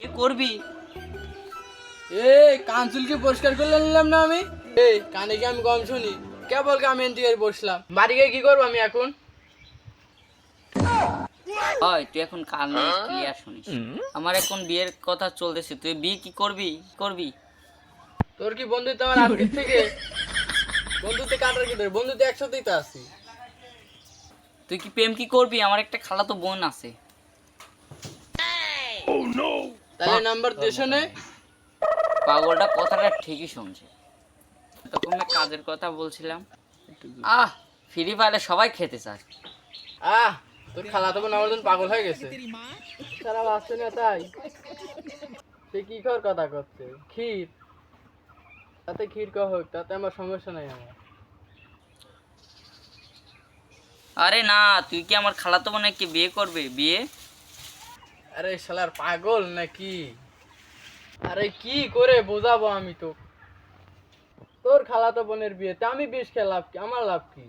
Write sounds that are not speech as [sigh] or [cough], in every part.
এ করবি? এই কানচুলকে পরিষ্কার করে নিলাম না আমি? এই কানে কি আমি কম শুনি? কেবল আমি এনটি বসলাম। বাড়ি গিয়ে কি করব আমি এখন? হয় তুই এখন কানে ক্লিয়ার শুনিস। আমার এখন বিয়ের কথা চলতেছে তুই বিয়ে কি করবি? করবি? তোর কি বন্ধুত্ব আমার আজকের থেকে? বন্ধুতে কাটার কি তোর বন্ধুতে একসাথেই তো আছি। তুই কি প্রেম কি করবি? আমার একটা খালাতো বোন আছে। তাহলে নাম্বার দেশো নে। পাগলটা কথাটা ঠিকই শুনছে। তখন আমি কাজের কথা বলছিলাম। আহ ফ্রি ফায়ারে সবাই খেতে চায়। আহ তোর খালা তখন আমার জন্য পাগল হয়ে গেছে। খারাপ আসছে না তাই। সে কি কর কথা করছে? ক্ষীর। তাতে ক্ষীর কহ হোক তাতে আমার সমস্যা নাই আমার। আরে না তুই কি আমার খালাতো বোনে কি বিয়ে করবে? বিয়ে? আরে শালার পাগল নাকি? আরে কি করে বোঝাবো আমি তো? তোর খালাতো বোনের বিয়েতে আমি বিষ খেয়ে লাভ কি? আমার লাভ কি?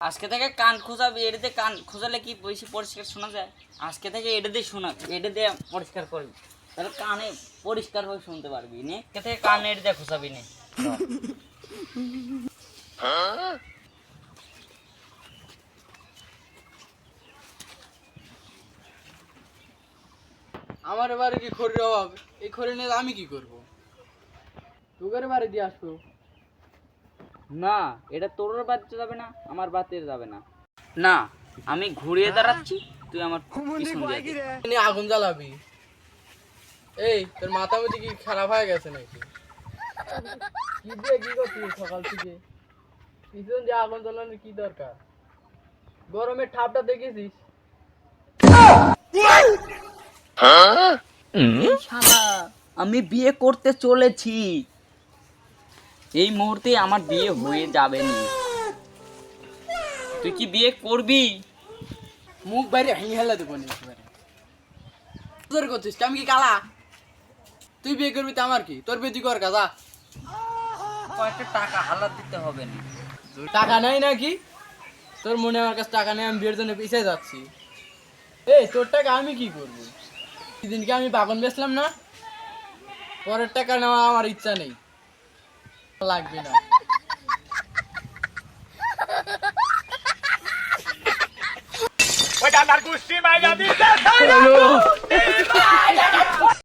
আজকে থেকে কান খোঁজাবি এটা দিয়ে কান খোঁজালে কি বেশি পরিষ্কার শোনা যায়? আজকে থেকে এটা দিয়ে শোনা এটা দিয়ে পরিষ্কার করবি তাহলে কানে পরিষ্কার হয়ে শুনতে পারবি নে। আজকে থেকে কান এটা দিয়ে খোঁজাবি নে। [laughs] আমার এবারে কি খড়ির অভাব? এই খড়ি নিয়ে আমি কি করব? তোদের বাড়ি দিয়ে আসব। না এটা তোর বাড়িতে যাবে না আমার বাড়িতে যাবে না। না আমি ঘুরিয়ে দাঁড়াচ্ছি তুই আমার পিছন। আগুন জ্বালাবি। এই তোর মাথা মধ্যে কি খারাপ হয়ে গেছে নাকি? কি দিয়ে কি করছিস সকাল থেকে? পিছন যে আগুন জ্বালানোর কি দরকার? গরমের ঠাপটা দেখেছিস? শালা আমি বিয়ে করতে চলেছি। এই মুহূর্তে আমার বিয়ে হয়ে যাবে না। তুই কি বিয়ে করবি? মুখ বাইরে হেলা দেবো নি তোর করছিস আমি কি কালা? তুই বিয়ে করবি তো আমার কি? তোর বিয়ে তুই কর কাজা কয়েকটা টাকা হালাত দিতে হবে না। টাকা নাই নাকি? তোর মনে আমার কাছে টাকা নেই আমি বিয়ের জন্য পিছিয়ে যাচ্ছি। এই তোর টাকা আমি কি করব? সেদিনকে আমি বাগন বেচলাম না পরের টাকা নেওয়া আমার ইচ্ছা নেই। লাগবে না। ওই ডান্ডার কুস্তি মাইরা দিতে